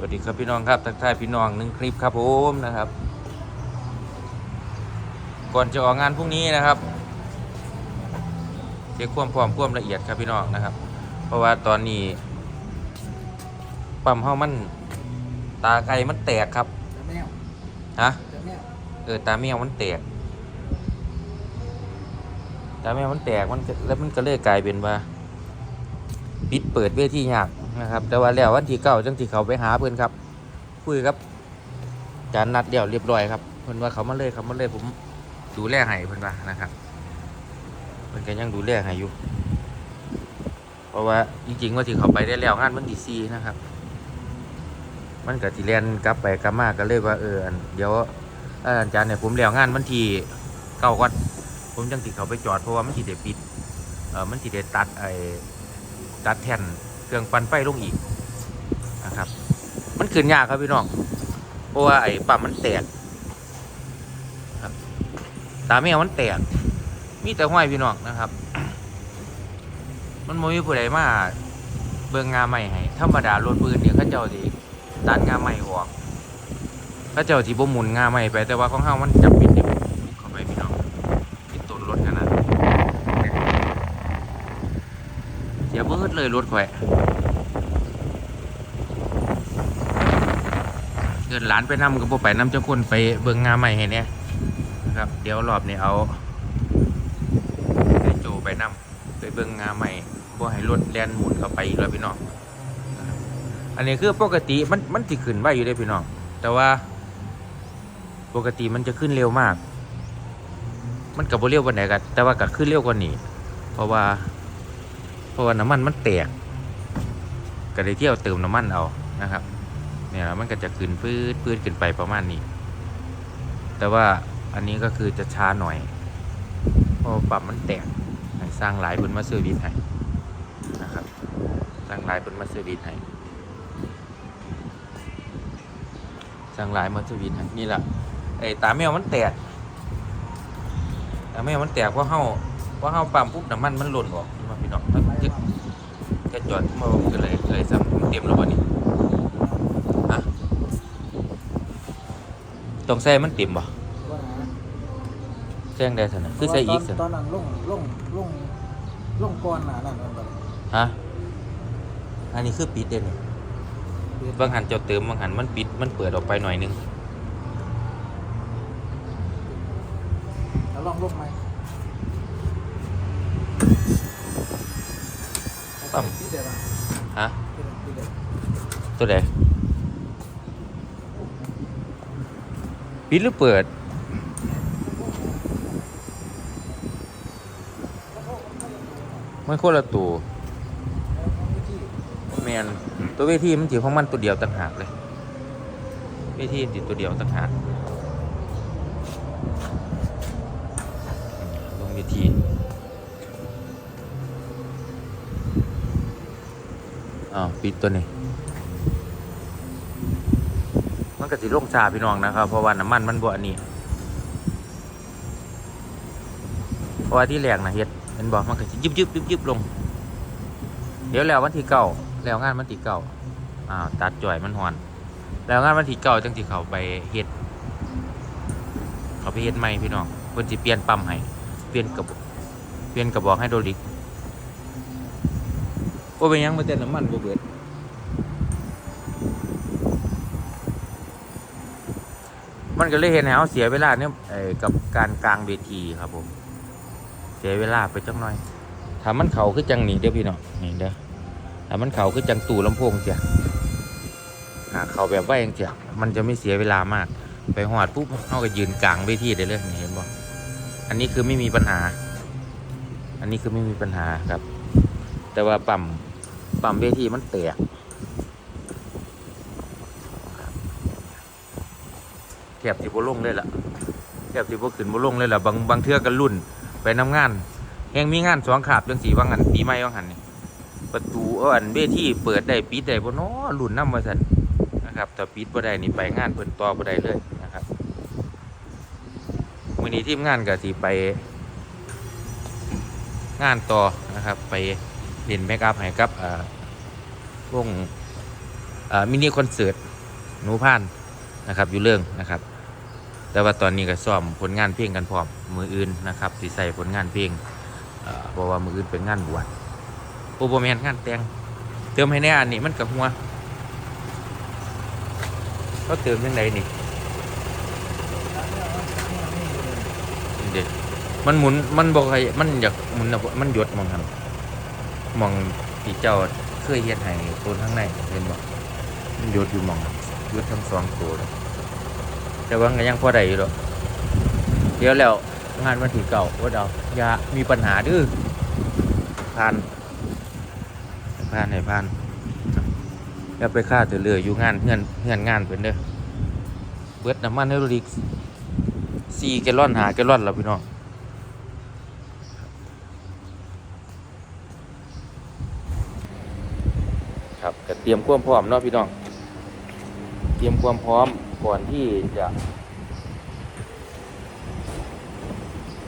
วัสดีครับพี่น้องครับทักทายพี่น้องหนึ่งคลิปครับผมนะครับ ก่อนจะออกงานพรุ่งนี้นะครับเช็คความพร้อมความละเอียดครับพี่น้องนะครับ เพราะว่าตอนนี้ปั๊มเฮามันตาไก่มันแตกครับฮะเออตาแมวมันแตกตาแมวมันแตกมันแล้วมันก็เลยกลายเป็นว่า ปิดเปิดเวทียากนะครับ แต่ว่าแล้ววันที่เก้าจังที่เขาไปหาเพื่อนครับ คุยครับจานนัดเดี่ยวเรียบร้อยครับเพื่อนว่าเขามาเลยเขามาเลยผมดูแลให้เพื่อนว่านะครับเพื่อนก็ยังดูแลให้อยู่เพราะว่าจริงๆว่าที่เขาไปได้แล้วงานมันดีซีนะครับ มันกับทีเรียนกลับไปกลับมาก็เลยว่าเออเดี๋ยวอาจารย์เนี่ยผมแล้วงานมันทีเก้าก่อนผมจังสิเขาไปจอดเพราะว่ามันทีเดปิดเออมันทีเดตัดไอ ตัดแท่นเครื่องปั่นไฟลงอีกนะครับ มันขึ้นยากครับพี่น้องเพราะว่าไอ้ปั๊มมันแตกครับตาแมวมันแตก มีแต่ห้อยพี่น้องนะครับ มันโมมีผู้ใดมาเบิ่งงาใหม่ให้ธรรมดารถปืนเนี่ยเขาเจ้าสิตัดงาใหม่ออกถ้าเจ้าที่บ่หมุนงาใหม่ไปแต่ว่าของเฮามันจำเป็นที่ข้าไปพี่น้องปิดต้นรถขนาดเสียเบิดเลยรถข่อยเกินหลานไปนำก็บ่ไปนำเจ้าคนไปเบิ่งงาใหม่ให้เนี่ยครับ เดี๋ยวรอบนี้เอาไอ้โจไปนำไปเบิ่งงาใหม่บ่ให้รถแล่นหมุนเข้าไปอีกแล้วพี่น้องอันนี้คือปกติมันมันสิขึ้นไว้อยู่ได้พี่น้องแต่ว่า ปกติมันจะขึ้นเร็วมาก มันกับโบเร็วกว่าไหนกันแต่ว่าก็ขึ้นเร็วกว่านี้เพราะว่า เพราะว่าน้ำมันมันแตกก็ได้เที่ยวเติมน้ำมันเอานะครับ เนี่ยมันก็จะขึ้นปื้ดปื้ดขึ้นไปประมาณนี้ แต่ว่าอันนี้ก็คือจะช้าหน่อยเพราะปรับมันแตกสร้างหลายเป็นมาเซอร์วิสให้นะครับสร้างหลายเป็นมาเซอร์วิสให้สั่งหลายมาสวินให้นี่แหละไอ้ตาแมวมันแตกตาแมวมันแตกเพราะเฮาเพราะเฮาปั๊มปุ๊บน้ำมันมันหล่นออกนี่มาพี่น้อง ถ้าจะจะจอดมาบอกกันเลยเลยซ้ำเต็มแล้วบ่นี่ฮะต้องใส่มันเต็มบ่ว่าหาแจ้งได้สนะคือใส่อีกตสินตอนนั้นลงลงลงลงก่อนหนานั่นมันแบบฮะอันนี้คือปิดเด่นบางหันเจ้าเติมบางหันมันปิดมันเปิดออกไปหน่อยนึงแล้วลองลงไหม ปั๊มพี่เดี๋ยวมาฮะพี่เดี๋ยวตัวใดปิดหรือเปิด มันคนละตัวแมนตัวเวทีมันถือของมันตัวเดียวต่างหากเลยเวทีติดตัวเดียวต่างหากลงเวที อ้าวปิดตัวนี้มันก็สิลงชาพี่น้องนะครับ เพราะว่าน้ำมันมันบวอันนี้เพราะว่าที่แรกนะเฮ็ดเห็นบอกมันก็สิยิบยิบยิบยิบลง เดี๋ยวแล้ววันที่เก้าแล้วงานวันที่เก้าอ้าวตัดจ่อยมันหอน แล้วงานวันที่เก้าจังที่เขาไปเฮ็ดเขาไปเฮ็ดใหม่พี่น้องเพิ่นสิเปลี่ยนปั๊มให้เปลี่ยนกระบอกเปลี่ยนกระบอกให้โดรลิก บ่เป็นยังมาแต่น้ำมันบ่เบิดมันก็เลยเห็นให้เขาเสียเวลาเนี่ยเอ่อกับการกลางเวทีครับผม เสียเวลาไปจังหน่อยถ้ามันเขาคือจังหนีเด้อพี่น้องนี่เด้อถ้ามันเขาคือจังตู่ลำโพงเสียเขาแบบว่าเองเสียมันจะไม่เสียเวลามาก ไปหอดปุ๊บเขาก็ยืนกลางเวทีได้เลยเห็นบ่อันนี้คือไม่มีปัญหา อันนี้คือไม่มีปัญหาครับ แต่ว่าปั๊ม ปั๊มเวทีมันแตกแถบสิบ่ลงเลยล่ะแถบสิบ่ขึ้นบ่ลงเลยล่ะบางบางเทือกันรุ่น ไปน้ำงานแฮงมีงานสองขาบจังสีว่างันปีใหม่ว่างันนี่ประตูเอออันเวทีเปิดได้ปิดได้บ่เนาะรุ่นนำว่าซั่นนะครับแต่ปิดบ่ได้นี่ไปงานเพิ่นต่อบ่ได้เลยนะครับมื้อนี้ทีมงานก็สิไปงานต่อนะครับ ไปเล่นเมคอัพให้กับอ่า วงมินิคอนเสิร์ตหนูพานนะครับ อยู่เรื่องนะครับ แต่ว่าตอนนี้ก็ซ้อมผลงานเพลงกันพร้อมมืออื่นนะครับสิใส่ผลงานเพลงเพราะว่ามืออื่นเป็นงานบวชโปรโมแมนงานแต่งเติมให้แน่อันนี้มันกับหัวเขาเติมยังไงนี่เด็มันหมุนมันบอกให้มันอยากหมุนน่ะมันหยดมองครับมองที่เจ้า เคยเฮ็ดให้ตัวข้างในเห็นบอกมันหยดอยู่หมองหยดทั้งสองตัวแต่ว่าก็ยังพอได้อยู่หรอกเดี๋ยวแล้วงานวันที่เก่าว่าเดาอย่ามีปัญหาดื้อผ่านผ่านให้ผ่านอย่าไปฆ่าตัวเรืออยู่งานเงื่อนเงื่อนงานเป็นเด้อเบิดน้ำมันให้รถอีกสี่แกลลอนหาแกลลอนแล้วพี่น้องครับก็ เตรียมความพร้อมเนาะพี่น้อง เตรียมความพร้อมก่อนที่จะ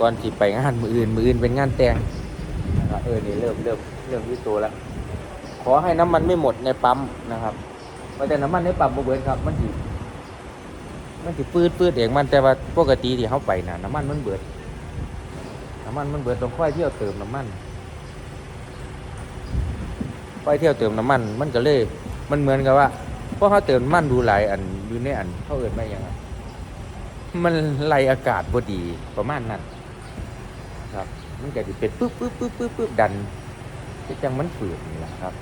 ก่อนที่ไปงานมืออื่น มืออื่นเป็นงานแต่งเออนี่เริ่มเริ่มเริ่มที่ตัวแล้ว ขอให้น้ำมันไม่หมดในปั๊มนะครับไม่แต่น้ำมันในปั๊มบ่เบิร์ครับ มันสิมันสิปืดปืดเองมันแต่ว่าปกติที่เขาไปนะน้ำมันมันเบิดน้ำมันมันเบิดต้องค่อยเที่ยวเติมน้ำมัน ค่อยเที่ยวเติมน้ำมัน มันก็เลยมันเหมือนกับว่าเพราะเขาเติมน้ำมันดูหลายอันอยู่ในอันเขาเอินไม่ยังไงมันไล่อากาศบดีประมาณนั้นครับ มันก็จะเป็นปึ๊บปึ๊บปึ๊บปึ๊บปึ๊บดันที่จังมันฝืดนี่แหละครับ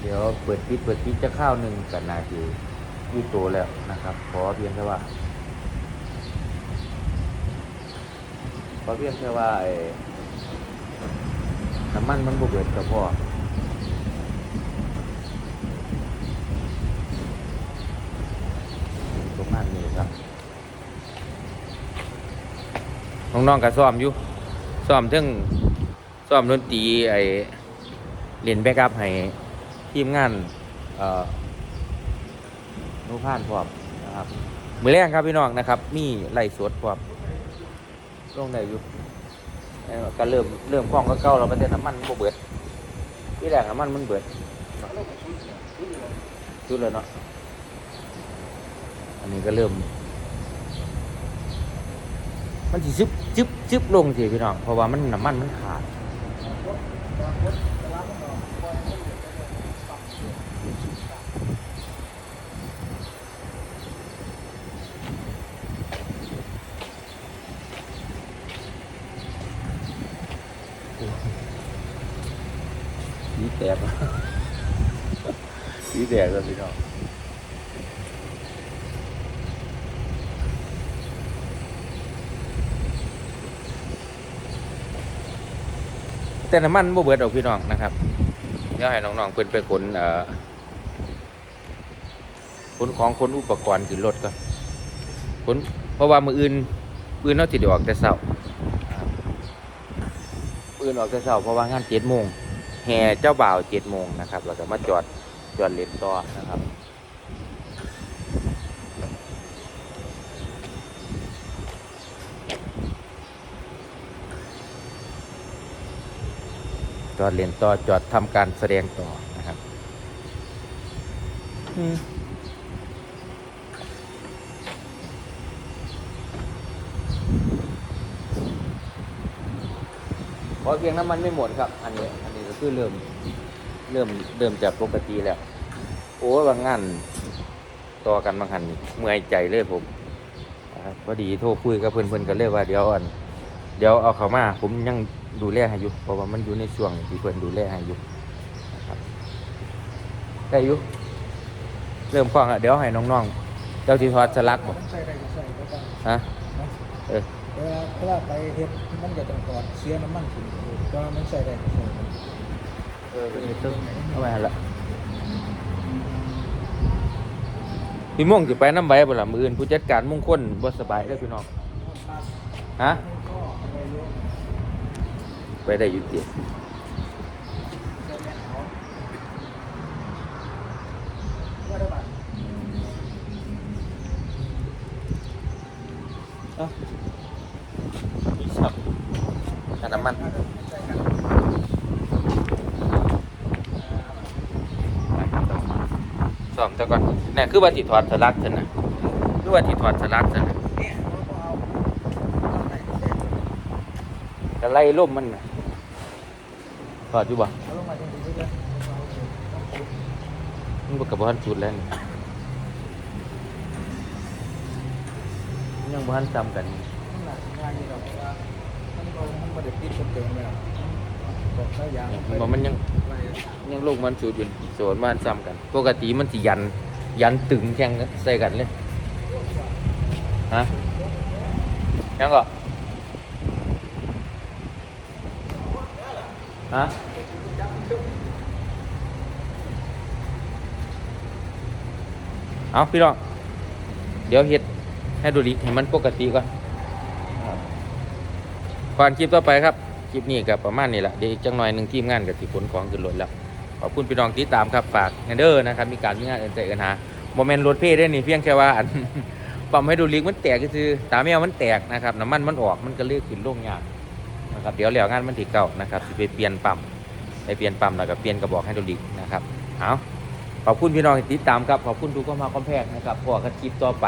เดี๋ยวเปิดปิดเปิดปิดจะข้าวหนึ่งกันนาทีอยู่โตแล้วนะครับ ขอเพียงแค่ว่าขอเพียงแค่ว่าไอ น้ำมันมันบ่เบิดก็พอประมาณนี้ครับน้องๆก็ซ้อมอยู่ซ้อมถึงซ้อมดนตรีไอ้เล่นแบ็กอัพให้ทีมงานเอ่อนุพานพร้อมนะครับมือแรกครับพี่น้องนะครับ มีไล่สวดพร้อมลงได้อยู่ ก็เริ่มเริ่มคล่องก็เก่าเราปเด็นน้ำมันบ่เบิดที่แรกน้ำมันมันเบิดชุดเลยเนาะอันนี้ก็เริ่ม มันสิซึบซึบซึบลงสิพี่น้องเพราะว่ามันน้ำมันมันขาด สี แตกสีแตกแล้วพี่น้องแต่น้ำมันบ่เบิดออกพี่น้องนะครับเดี๋ยวให้น้องๆเพิ่นไปขนเอ่อขนของขนอุปกรณ์ขึ้นรถก่อนขนเพราะว่ามืออื่นปืนเราสิดออกแต่เช้ารับปืนออกแต่เช้าเพราะว่างานเจ็ดโมง แห่เจ้าบ่าวเจ็ดโมงนะครับแล้วก็มาจอดจอดเล่นต่อนะครับจอดเรียนต่อจอดทำการแสดงต่อนะครับอืมขอเพียงน้ำมันไม่หมดครับ อันนี้อันนี้ก็ คือเริ่ม เริ่มเริ่มจากปกติแล้ว โอ้บางงานต่อกันบางหันเมื่อยใจเลยผมพอดีโทรคุยกับเพื่อนเพื่อนๆกันเลยว่าเดี๋ยวอัน เดี๋ยวเอาเขามา ผมยังดูแลให้อยู่เพราะว่ามันอยู่ในช่วงที่เพื่อนดูแลให้อยู่นะครับได้อยู่เริ่มคล่องแล้วเดี๋ยวให้น้องๆ เจ้าที่ทอดสลักบ่ใส่ได้ก็ใส่ก็ได้ฮะเออเวลาเวลาไปเฮ็ดมันจะต้องกอดเสียน้ำมันขึ้นก็มันใส่ได้ก็ใส่ได้ เอาไปหันละพี่ม่วงจะไปน้ำใบบ่ล่ะมืออื่นผู้จัดการมุ่งคลบ่สบายเด้อพี่น้องฮะไปได้อยู่ติอ้าครับค่าน้ำมัน ไปครับ ซ่อ มแต่ก่อนนี่คือว่าสิถอดสลักซั่นน่ะคือว่าสิถอดสลักซั่นน่ะเนี่ยเราก็เอาเอาไหนเส้นก็ไล่ล่มมันน่ะถอดอยู่บ่เอาลงมาตรงนี้เลยเอาต้องขุดมันบ่กับบ่ทันสุดแล้วนี่มันยังบ่ทันจำกันมันหนักงานนี่หรอกเพราะว่ามันก็มันบ่ได้ปิดกระเติมแล้วบอกได้ยางเนี่ยมันมันยังไปยังลูกมันสูดอยู่โซนมันซ้ำกัน ปกติมันสิยัน ยันตึงแข่งกันใส่กันเลยฮะยังก็ฮะเอาพี่น้องเดี๋ยวเฮ็ดให้ดูดิให้มันปกติก่อนก่อนคลิปต่อไปครับ คลิปนี้กับประมาณนี้แหละเดี๋ยวอีกจังหน่อยหนึ่งทีมงานกับสิขนของขึ้นรถแล้ว ขอบคุณพี่น้องที่ตามครับฝากเนเดอร์นะครับมีการมีงานเอ็นใจกันหาโมเมนต์รถเพ่ได้นี่เพียงแค่ว่าอันปั๊มให้ดูลิกมันแตกก็คือตาแมวมันแตกนะครับน้ำมันมันออกมันก็เลือกขึ้นลงยากนะครับเดี๋ยวแล้วงานมันถีเก่านะครับไปเปลี่ยนปั๊มไปเปลี่ยนปั๊มแล้วก็เปลี่ยนกระบอกให้ดูลิกนะครับเอาขอบคุณพี่น้องที่ติดตามครับขอบคุณทุกคนมาคอมแพกนะครับพอกันคลิปต่อไป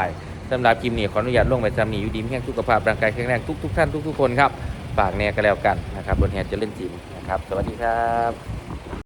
สำหรับคลิปนี้ขออนุญาตลงไปจำหนีอยู่ดีมีแห่งสุขภาพร่างกายแข็งแรงทุกๆท่านทุกๆคนครับฝากแน่ก็แล้วกันนะครับบนแฮจะเล่นจิมนะครับ สวัสดีครับ